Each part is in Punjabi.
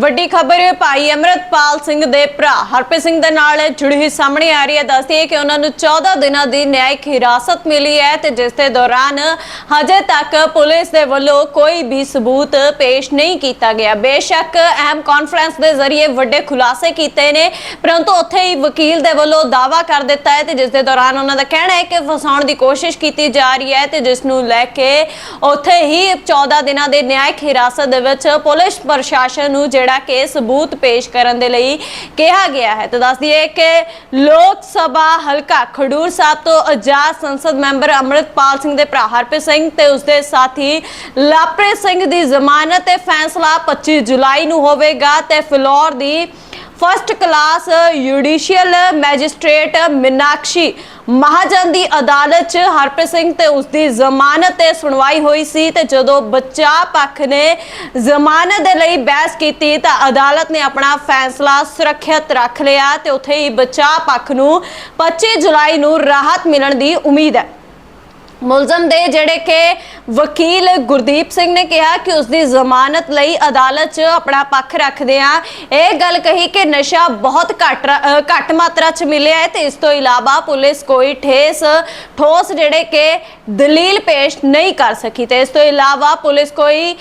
ਵੱਡੀ ਖਬਰ, ਭਾਈ ਅਮਰਤਪਾਲ ਸਿੰਘ ਦੇ ਭਰਾ ਹਰਪ੍ਰੀਤ ਸਿੰਘ ਦੇ ਨਾਲ ਜੁੜੀ ਹੋਈ ਸਾਹਮਣੇ ਆ ਰਹੀ ਹੈ। ਦੱਸਦੀ ਹੈ ਕਿ ਉਹਨਾਂ ਨੂੰ 14 ਦਿਨਾਂ ਦੀ ਨਿਆਇਕ ਹਿਰਾਸਤ ਮਿਲੀ ਹੈ ਤੇ ਜਿਸ ਦੇ ਦੌਰਾਨ ਹਜੇ ਤੱਕ ਪੁਲਿਸ ਦੇ ਵੱਲੋਂ ਕੋਈ ਵੀ ਸਬੂਤ ਪੇਸ਼ ਨਹੀਂ ਕੀਤਾ ਗਿਆ। ਬੇਸ਼ੱਕ ਅਹਿਮ ਕਾਨਫਰੰਸ ਦੇ ਜ਼ਰੀਏ ਵੱਡੇ ਖੁਲਾਸੇ ਕੀਤੇ ਨੇ, ਪਰੰਤੂ ਉੱਥੇ ਹੀ ਵਕੀਲ ਦੇ ਵੱਲੋਂ ਦਾਵਾ ਕਰ ਦਿੱਤਾ ਹੈ ਤੇ ਜਿਸ ਦੇ ਦੌਰਾਨ ਉਹਨਾਂ ਦਾ ਕਹਿਣਾ ਹੈ ਕਿ ਫਸਾਉਣ ਦੀ ਕੋਸ਼ਿਸ਼ ਕੀਤੀ ਜਾ ਰਹੀ ਹੈ ਤੇ ਜਿਸ ਨੂੰ ਲੈ ਕੇ ਉੱਥੇ ਹੀ 14 ਦਿਨਾਂ ਦੇ ਨਿਆਇਕ ਹਿਰਾਸਤ ਦੇ ਵਿੱਚ ਪੁਲਿਸ ਪ੍ਰਸ਼ਾਸਨ ਨੂੰ ਜਿਹੜਾ ਕਿ ਸਬੂਤ ਪੇਸ਼ ਕਰਨ ਦੇ ਲਈ ਕਿਹਾ ਗਿਆ ਹੈ। ਤੇ ਦੱਸ ਦਈਏ ਕਿ ਲੋਕ ਸਭਾ ਹਲਕਾ ਖਡੂਰ ਸਾਹਿਬ ਤੋਂ ਆਜ਼ਾਦ ਸੰਸਦ ਮੈਂਬਰ ਅੰਮ੍ਰਿਤਪਾਲ ਸਿੰਘ ਦੇ ਭਰਾ ਹਰਪ੍ਰੀਤ ਸਿੰਘ ਤੇ ਉਸਦੇ ਸਾਥੀ ਲਾਪ੍ਰੀਤ ਸਿੰਘ ਦੀ ਜ਼ਮਾਨਤ ਤੇ ਫੈਸਲਾ 25 ਜੁਲਾਈ ਨੂੰ ਹੋਵੇਗਾ ਤੇ ਫਿਲੌਰ ਦੀ first class judicial magistrate Minakshi Mahajan ਦੀ ਅਦਾਲਤ 'ਚ ਹਰਪ੍ਰੀਤ ਸਿੰਘ ਤੇ ਉਸ ਦੀ ਜ਼ਮਾਨਤ ਤੇ ਸੁਣਵਾਈ ਹੋਈ ਸੀ ਤੇ ਜਦੋਂ ਬੱਚਾ ਪੱਖ ਨੇ ਜ਼ਮਾਨਤ ਦੇ ਲਈ ਬਹਿਸ ਕੀਤੀ ਤਾਂ ਅਦਾਲਤ ਨੇ ਆਪਣਾ ਫੈਸਲਾ ਸੁਰੱਖਿਅਤ ਰੱਖ ਲਿਆ ਤੇ ਉੱਥੇ ਹੀ ਬੱਚਾ ਪੱਖ ਨੂੰ 25 ਜੁਲਾਈ ਨੂੰ ਰਾਹਤ ਮਿਲਣ ਦੀ ਉਮੀਦ ਹੈ। ਮੁਲਜ਼ਮ ਦੇ ਜਿਹੜੇ ਕਿ ਵਕੀਲ ਗੁਰਦੀਪ ਸਿੰਘ ਨੇ ਕਿਹਾ ਕਿ ਉਸ ਦੀ ਜ਼ਮਾਨਤ ਲਈ ਅਦਾਲਤ 'ਚ ਆਪਣਾ ਪੱਖ ਰੱਖਦੇ ਆ ਇਹ ਗੱਲ ਕਹੀ ਕਿ ਨਸ਼ਾ ਬਹੁਤ ਘੱਟ ਘੱਟ ਮਾਤਰਾ 'ਚ ਮਿਲਿਆ ਹੈ ਤੇ ਇਸ ਤੋਂ ਇਲਾਵਾ ਪੁਲਿਸ ਕੋਈ ਠੇਸ, ਠੋਸ ਜਿਹੜੇ ਕਿ ਦਲੀਲ ਪੇਸ਼ ਨਹੀਂ ਕਰ ਸਕੀ ਤੇ ਇਸ ਤੋਂ ਇਲਾਵਾ ਪੁਲਿਸ ਕੋਈ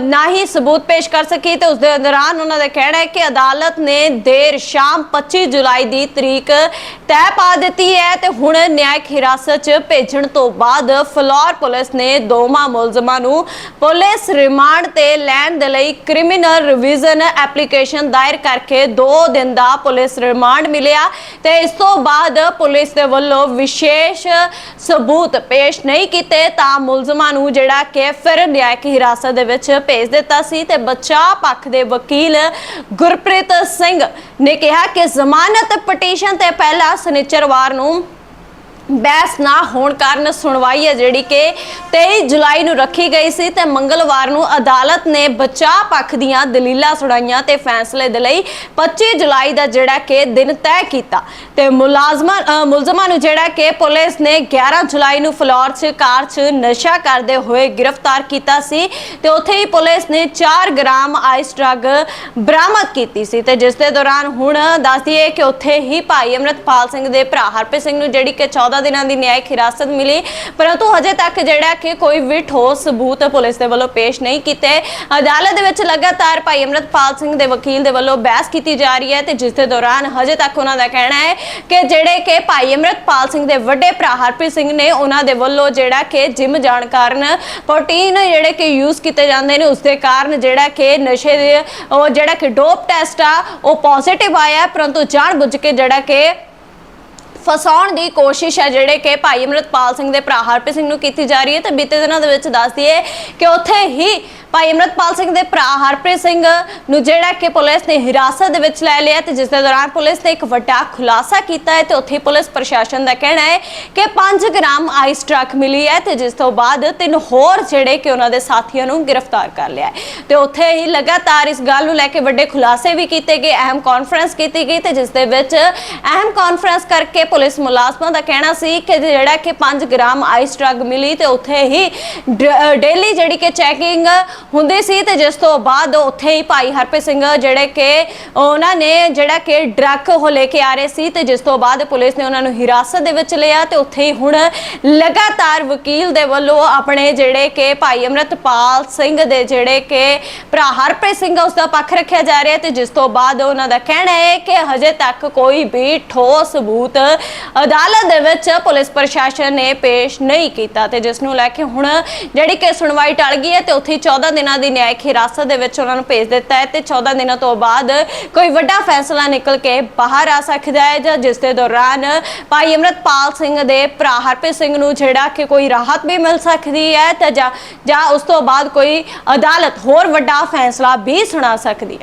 ਨਾ ਹੀ ਸਬੂਤ ਪੇਸ਼ ਕਰ ਸਕੀ ਤੇ ਉਸ ਦੇ ਦੌਰਾਨ ਉਹਨਾਂ ਦਾ ਕਹਿਣਾ ਹੈ ਕਿ ਅਦਾਲਤ ਨੇ ਦੇਰ ਸ਼ਾਮ 25 ਜੁਲਾਈ ਦੀ ਤਰੀਕ ਤੈਅ ਪਾ ਦਿੱਤੀ ਹੈ ਤੇ ਹੁਣ ਨਿਆਇਕ ਹਿਰਾਸਤ 'ਚ ਭੇਜਣ ਤੋਂ ਬਾਅਦ ਫਲੋਰ ਪੁਲਿਸ ਨੇ ਦੋ ਦੋਵਾਂ ਮੁਲਜ਼ਮਾਂ ਨੂੰ ਪੁਲਿਸ ਰਿਮਾਂਡ ਤੇ ਲੈਣ ਦੇ ਲਈ ਕ੍ਰਿਮੀਨਲ ਰਿਵੀਜ਼ਨ ਐਪਲੀਕੇਸ਼ਨ ਦਾਇਰ ਕਰਕੇ 2 ਦਿਨ ਦਾ ਪੁਲਿਸ ਰਿਮਾਂਡ ਮਿਲਿਆ ਤੇ ਇਸ ਤੋਂ ਬਾਅਦ ਪੁਲਿਸ ਦੇ ਵੱਲੋਂ ਵਿਸ਼ੇਸ਼ ਸਬੂਤ ਪੇਸ਼ ਨਹੀਂ ਕੀਤੇ ਤਾਂ ਮੁਲਜ਼ਮਾਂ ਨੂੰ ਜਿਹੜਾ ਕਿ ਫਿਰ ਨਿਆਇਕ ਹਿਰਾਸਤ ਦੇ ਵਿੱਚ ਭੇਜ ਦਿੱਤਾ ਸੀ ਤੇ ਬੱਚਾ ਪੱਖ ਦੇ ਵਕੀਲ ਗੁਰਪ੍ਰੀਤ ਸਿੰਘ ਨੇ ਕਿਹਾ ਕਿ ਜ਼ਮਾਨਤ ਪਟੀਸ਼ਨ ਤੇ ਪਹਿਲਾ ਸਨਿਚਰਵਾਰ ਨੂੰ ਬਹਿਸ ਨਾ ਹੋਣ ਕਾਰਨ ਸੁਣਵਾਈ ਹੈ ਜਿਹੜੀ ਕਿ 23 ਜੁਲਾਈ ਨੂੰ ਰੱਖੀ ਗਈ ਸੀ ਤੇ ਮੰਗਲਵਾਰ ਨੂੰ ਅਦਾਲਤ ਨੇ ਬਚਾਅ ਪੱਖ ਦੀਆਂ ਦਲੀਲਾਂ ਸੁਣਾਈਆਂ ਤੇ ਫੈਸਲੇ ਦੇ ਲਈ 25 ਜੁਲਾਈ ਦਾ ਜਿਹੜਾ ਕਿ ਦਿਨ ਤੈਅ ਕੀਤਾ। ਤੇ ਮੁਲਾਜ਼ਮਾਂ ਅ, ਮੁਲਜ਼ਮਾਂ ਨੂੰ ਜਿਹੜਾ ਕਿ ਪੁਲਿਸ ਨੇ 11 ਜੁਲਾਈ ਨੂੰ ਫਲੋਰ 'ਚ ਕਾਰ 'ਚ ਨਸ਼ਾ ਕਰਦੇ ਹੋਏ ਗ੍ਰਿਫਤਾਰ ਕੀਤਾ ਸੀ ਤੇ ਉੱਥੇ ਹੀ ਪੁਲਿਸ ਨੇ 4 ਗ੍ਰਾਮ ਆਈਸ ਡਰੱਗ ਬਰਾਮਦ ਕੀਤੀ ਸੀ ਤੇ ਜਿਸ ਦੇ ਦੌਰਾਨ ਹੁਣ ਦੱਸਦੀ ਹੈ ਕਿ ਉੱਥੇ ਹੀ ਭਾਈ ਅਮਰਤਪਾਲ ਸਿੰਘ ਦੇ ਭਰਾ ਹਰਪ੍ਰੀਤ ਸਿੰਘ ਨੂੰ ਜਿਹੜੀ ਕਿ 14 ਦਿਨਾਂ ਦੀ ਨਿਆਇਕ ਹਿਰਾਸਤ ਮਿਲੀ। ਪਰੰਤੂ ਹਜੇ ਤੱਕ ਜਿਹੜਾ ਕਿ ਕੋਈ ਵੀ ਠੋਸ ਸਬੂਤ ਪੁਲਿਸ ਦੇ ਵੱਲੋਂ ਪੇਸ਼ ਨਹੀਂ ਕੀਤੇ। ਅਦਾਲਤ ਦੇ ਵਿੱਚ ਲਗਾਤਾਰ ਭਾਈ ਅਮਰਤਪਾਲ ਸਿੰਘ ਦੇ ਵਕੀਲ ਦੇ ਵੱਲੋਂ ਬਹਿਸ ਕੀਤੀ ਜਾ ਰਹੀ ਹੈ ਤੇ ਜਿਸ ਦੇ ਦੌਰਾਨ ਹਜੇ ਤੱਕ ਉਹਨਾਂ ਦਾ ਕਹਿਣਾ ਹੈ ਕਿ ਜਿਹੜੇ ਕਿ ਭਾਈ ਅਮਰਤਪਾਲ ਸਿੰਘ ਦੇ ਵੱਡੇ ਭਰਾ ਹਰਪ੍ਰੀਤ ਸਿੰਘ ਨੇ ਉਹਨਾਂ ਦੇ ਵੱਲੋਂ ਜਿਹੜਾ ਕਿ ਜਿਮ ਜਾਣ ਕਾਰਨ ਪ੍ਰੋਟੀਨ ਜਿਹੜੇ ਕਿ ਯੂਜ਼ ਕੀਤੇ ਜਾਂਦੇ ਨੇ, ਉਸ ਦੇ ਕਾਰਨ ਜਿਹੜਾ ਕਿ ਨਸ਼ੇ ਦੇ ਉਹ ਜਿਹੜਾ ਕਿ ਡੋਪ ਟੈਸਟ ਆ, ਉਹ ਪੋਜ਼ਿਟਿਵ ਆਇਆ ਪਰੰਤੂ ਜਾਣ ਬੁੱਝ ਕੇ ਜਿਹੜਾ ਕਿ ਫਸਾਉਣ ਦੀ ਕੋਸ਼ਿਸ਼ ਹੈ ਜਿਹੜੇ ਕਿ ਭਾਈ ਅਮਰਤਪਾਲ ਸਿੰਘ ਦੇ ਭਰਾ ਹਰਪ੍ਰੀਤ ਸਿੰਘ ਨੂੰ ਕੀਤੀ ਜਾ ਰਹੀ ਹੈ ਤੇ ਬੀਤੇ ਦਿਨਾਂ ਦੇ ਵਿੱਚ ਦੱਸਦੀ ਹੈ ਕਿ ਉੱਥੇ ਹੀ ਭਾਈ ਅਮਰਤਪਾਲ ਸਿੰਘ ਦੇ ਭਰਾ ਹਰਪ੍ਰੀਤ ਸਿੰਘ ਨੂੰ ਜਿਹੜਾ ਕਿ ਪੁਲਿਸ ਨੇ ਹਿਰਾਸਤ ਦੇ ਵਿੱਚ ਲੈ ਲਿਆ ਤੇ ਜਿਸ ਦੇ ਦੌਰਾਨ ਪੁਲਿਸ ਨੇ ਇੱਕ ਵੱਡਾ ਖੁਲਾਸਾ ਕੀਤਾ ਹੈ ਤੇ ਉੱਥੇ ਪੁਲਿਸ ਪ੍ਰਸ਼ਾਸਨ ਦਾ ਕਹਿਣਾ ਹੈ ਕਿ 5 ਗ੍ਰਾਮ ਆਈਸ ਟਰੱਕ ਮਿਲੀ ਹੈ ਤੇ ਜਿਸ ਤੋਂ ਬਾਅਦ ਤਿੰਨ ਹੋਰ ਜਿਹੜੇ ਕਿ ਉਹਨਾਂ ਦੇ ਸਾਥੀਆਂ ਨੂੰ ਗ੍ਰਿਫਤਾਰ ਕਰ ਲਿਆ ਹੈ। ਤੇ ਉੱਥੇ ਹੀ ਲਗਾਤਾਰ ਇਸ ਗੱਲ ਨੂੰ ਲੈ ਕੇ ਵੱਡੇ ਖੁਲਾਸੇ ਵੀ ਕੀਤੇ ਗਏ, ਅਹਿਮ ਕਾਨਫਰੰਸ ਕੀਤੀ ਗਈ ਤੇ ਜਿਸ ਦੇ ਵਿੱਚ ਅਹਿਮ ਕਾਨਫਰੰਸ ਕਰਕੇ ਪੁਲਿਸ ਮੁਲਾਜ਼ਮਾਂ ਦਾ ਕਹਿਣਾ ਸੀ ਕਿ ਜਿਹੜਾ ਕਿ 5 ਗ੍ਰਾਮ ਆਈਸ ਡਰੱਗ ਮਿਲੀ ਤੇ ਉੱਥੇ ਹੀ ਡੇਲੀ ਜਿਹੜੀ ਕਿ ਚੈਕਿੰਗ ਹੁੰਦੀ ਸੀ ਤੇ ਜਿਸ ਤੋਂ ਬਾਅਦ ਉੱਥੇ ਹੀ ਭਾਈ ਹਰਪ੍ਰੀਤ ਸਿੰਘ ਜਿਹੜੇ ਕਿ ਉਹਨਾਂ ਨੇ ਜਿਹੜਾ ਕਿ ਡਰੱਗ ਉਹ ਲੈ ਕੇ ਆ ਰਹੇ ਸੀ ਤੇ ਜਿਸ ਤੋਂ ਬਾਅਦ ਪੁਲਿਸ ਨੇ ਉਹਨਾਂ ਨੂੰ ਹਿਰਾਸਤ ਦੇ ਵਿੱਚ ਲਿਆ ਤੇ ਉੱਥੇ ਹੀ ਹੁਣ ਲਗਾਤਾਰ ਵਕੀਲ ਦੇ ਵੱਲੋਂ ਆਪਣੇ ਜਿਹੜੇ ਕਿ ਭਾਈ ਅਮਰਤਪਾਲ ਸਿੰਘ ਦੇ ਜਿਹੜੇ ਕਿ ਭਰਾ ਹਰਪ੍ਰੀਤ ਸਿੰਘ ਆ, ਉਸ ਦਾ ਪੱਖ ਰੱਖਿਆ ਜਾ ਰਿਹਾ ਤੇ ਜਿਸ ਤੋਂ ਬਾਅਦ ਉਹਨਾਂ ਦਾ ਕਹਿਣਾ ਹੈ ਕਿ ਹਜੇ ਤੱਕ ਕੋਈ ਵੀ ਠੋਸ ਸਬੂਤ ਅਦਾਲਤ ਦੇ ਵਿੱਚ ਪੁਲਿਸ ਪ੍ਰਸ਼ਾਸਨ ਨੇ ਪੇਸ਼ ਨਹੀਂ ਕੀਤਾ ਤੇ ਜਿਸ ਨੂੰ ਲੈ ਕੇ ਹੁਣ ਜਿਹੜੀ ਕਿ ਸੁਣਵਾਈ ਟਲ ਗਈ ਹੈ ਤੇ ਉੱਥੇ ਹੀ 14 ਦਿਨਾਂ ਦੀ ਨਿਆਇਕ ਹਿਰਾਸਤ ਦੇ ਵਿੱਚ ਉਹਨਾਂ ਨੂੰ ਭੇਜ ਦਿੱਤਾ ਹੈ ਤੇ 14 ਦਿਨਾਂ ਤੋਂ ਬਾਅਦ ਕੋਈ ਵੱਡਾ ਫੈਸਲਾ ਨਿਕਲ ਕੇ ਬਾਹਰ ਆ ਸਕਦਾ ਹੈ ਜਾਂ ਜਿਸ ਦੇ ਦੌਰਾਨ ਭਾਈ ਅਮਰਤਪਾਲ ਸਿੰਘ ਦੇ ਭਰਾ ਹਰਪ੍ਰੀਤ ਸਿੰਘ ਨੂੰ ਜਿਹੜਾ ਕਿ ਕੋਈ ਰਾਹਤ ਵੀ ਮਿਲ ਸਕਦੀ ਹੈ ਤੇ ਜਾਂ ਜਾਂ ਉਸ ਤੋਂ ਬਾਅਦ ਕੋਈ ਅਦਾਲਤ ਹੋਰ ਵੱਡਾ ਫੈਸਲਾ ਵੀ ਸੁਣਾ ਸਕਦੀ ਹੈ।